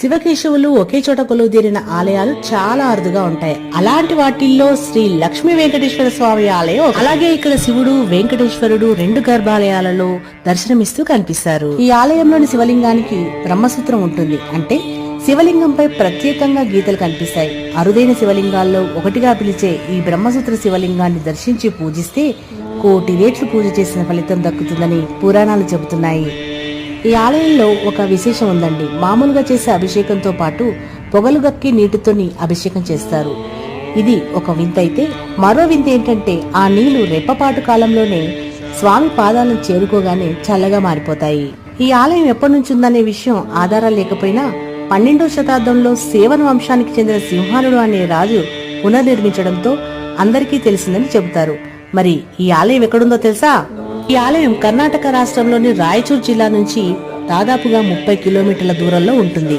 శివకేశవులు ఒకే చోట కొలువుదీరిన ఆలయాలు చాలా అరుదుగా ఉంటాయి. అలాంటి వాటిల్లో శ్రీ లక్ష్మీ వెంకటేశ్వర స్వామి ఆలయం అలాగే ఇక్కడ శివుడు వెంకటేశ్వరుడు రెండు గర్భాలయాలలో దర్శనమిస్తూ కనిపిస్తారు. ఈ ఆలయంలోని శివలింగానికి బ్రహ్మసూత్రం ఉంటుంది. అంటే శివలింగంపై ప్రత్యేకంగా గీతలు కనిపిస్తాయి. అరుదైన శివలింగాల్లో ఒకటిగా పిలిచే ఈ బ్రహ్మసూత్ర శివలింగాన్ని దర్శించి పూజిస్తే కోటి రేట్లు పూజ చేసిన ఫలితం దక్కుతుందని పురాణాలు చెబుతున్నాయి. ఈ ఆలయంలో ఒక విశేషం ఉందండి. మామూలుగా చేసే అభిషేకంతో పాటు పొగలు గక్కి నీటితోని అభిషేకం చేస్తారు. ఇది ఒక వింత అయితే మరో వింత ఏంటంటే ఆ నీళ్ళు రెప్పపాటు కాలంలోనే స్వామి పాదాలను చేరుకోగానే చల్లగా మారిపోతాయి. ఈ ఆలయం ఎప్పటి నుంచి ఉందనే విషయం ఆధారాలు లేకపోయినా పన్నెండవ శతాబ్దంలో సేవన వంశానికి చెందిన సింహానుడు అనే రాజు పునర్నిర్మించడంతో అందరికీ తెలిసిందని చెబుతారు. మరి ఈ ఆలయం ఎక్కడుందో తెలుసా? ఈ ఆలయం కర్ణాటక రాష్ట్రంలోని రాయచూర్ జిల్లా నుంచి దాదాపుగా ముప్పై కిలోమీటర్ల దూరంలో ఉంటుంది.